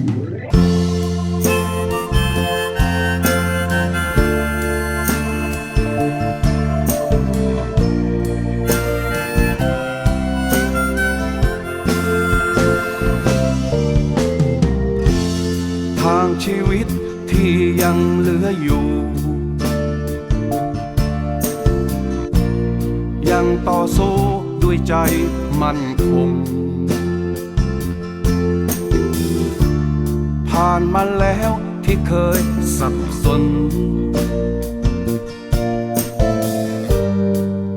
ทางชีวิตที่ยังเหลืออยู่ ยังต่อสู้ด้วยใจมั่นคง ผ่านมาแล้วที่เคยสับสน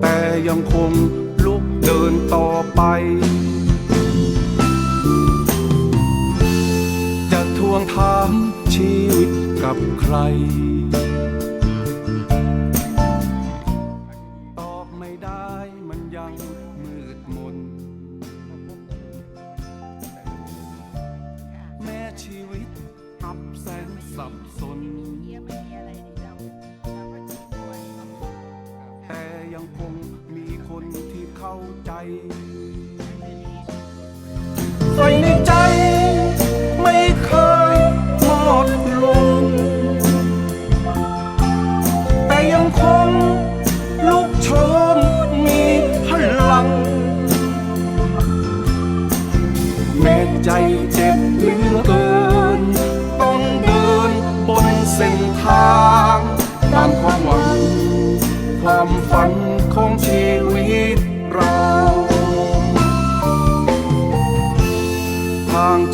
แต่ยังคงลุกเดินต่อไป จะทวงถามชีวิตกับใคร สับสน แต่ยังคงมีคนที่เข้าใจไฟในใจไม่เคยหมดลง แต่ยังคงลุกโชนมีพลัง แม้ใจเจ็บเหลือเกิน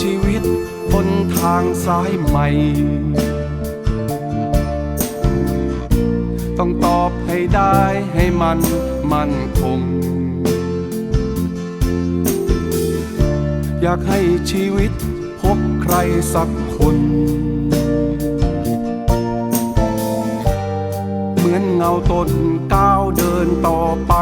ชีวิตบนทางสายใหม่ ต้องตอบให้ได้ให้มันมั่นคง อยากให้ชีวิตพบใครสักคน เหมือนเงาตนก้าวเดินต่อไป